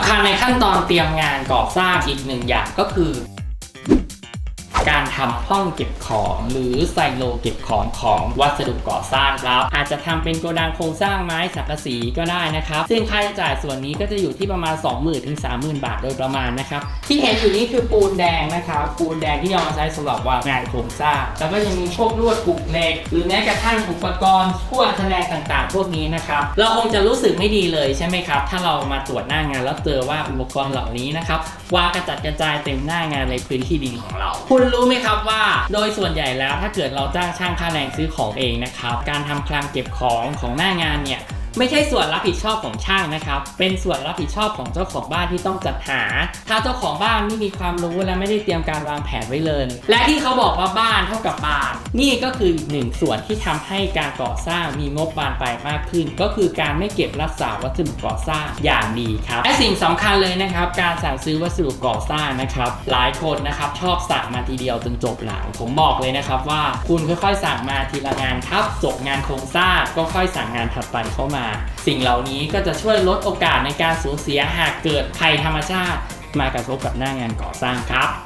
ำคัญในขั้นตอนเตรียมงานก่อสร้างอีกหนึ่งอย่างก็คือ การทำห้องเก็บของหรือไซโลเก็บของของวัสดุก่อสร้างครับ อาจจะทำเป็นโกดังโครงสร้างไม้สังกะสีก็ได้นะครับซึ่งค่าใช้จ่ายส่วนนี้ก็จะอยู่ที่ประมาณ 20,000ถึง30,000 บาทโดยประมาณนะครับที่เห็นอยู่นี้คือปูนแดงนะครับปูนแดงที่เอามาใช้สำหรับวางงานโครงสร้าง แล้วก็ยังมีพวกลวดปลูกเหล็ก หรือแม้กระทั่งอุปกรณ์พวกแฉลงต่างๆ พวกนี้นะครับเราคงจะรู้สึกไม่ดีเลยใช่ไหมครับ ถ้าเรามาตรวจหน้างานแล้วเจอว่าอุปกรณ์เหล่านี้นะครับวางกระจัดกระจายเต็มหน้างานในพื้นที่ดินของเราคุณรู้ไหมครับว่า โดยส่วนใหญ่แล้วถ้าเกิดเราจ้างช่างค่าแรงซื้อของเองนะครับ การทำคลังเก็บของของหน้างานเนี่ยไม่ใช่ส่วนรับผิดชอบของช่างนะครับ เป็นส่วนรับผิดชอบของเจ้าของบ้านที่ต้องจัดหา ถ้าเจ้าของบ้านไม่มีความรู้และไม่ได้เตรียมการวางแผนไว้เลย และที่เขาบอกว่าบ้านเท่ากับบาน นี่ก็คืออีกหนึ่งส่วนที่ทำให้การก่อสร้างมีงบบานปลายมากขึ้น ก็คือการไม่เก็บรักษาวัสดุก่อสร้างอย่างดีครับและสิ่งสำคัญเลยนะครับ การสั่งซื้อวัสดุก่อสร้างนะครับ หลายคนนะครับชอบสั่งมาทีเดียวจนจบหลังผมบอกเลยนะครับว่าคุณค่อยๆ สั่งมาทีละงานครับจบงานโครงสร้างก็ค่อยสั่งงานถัดไปเข้ามาสิ่งเหล่านี้ก็จะช่วยลดโอกาสในการสูญเสียหากเกิดภัยธรรมชาติ มากระทบกับหน้างานก่อสร้างครับ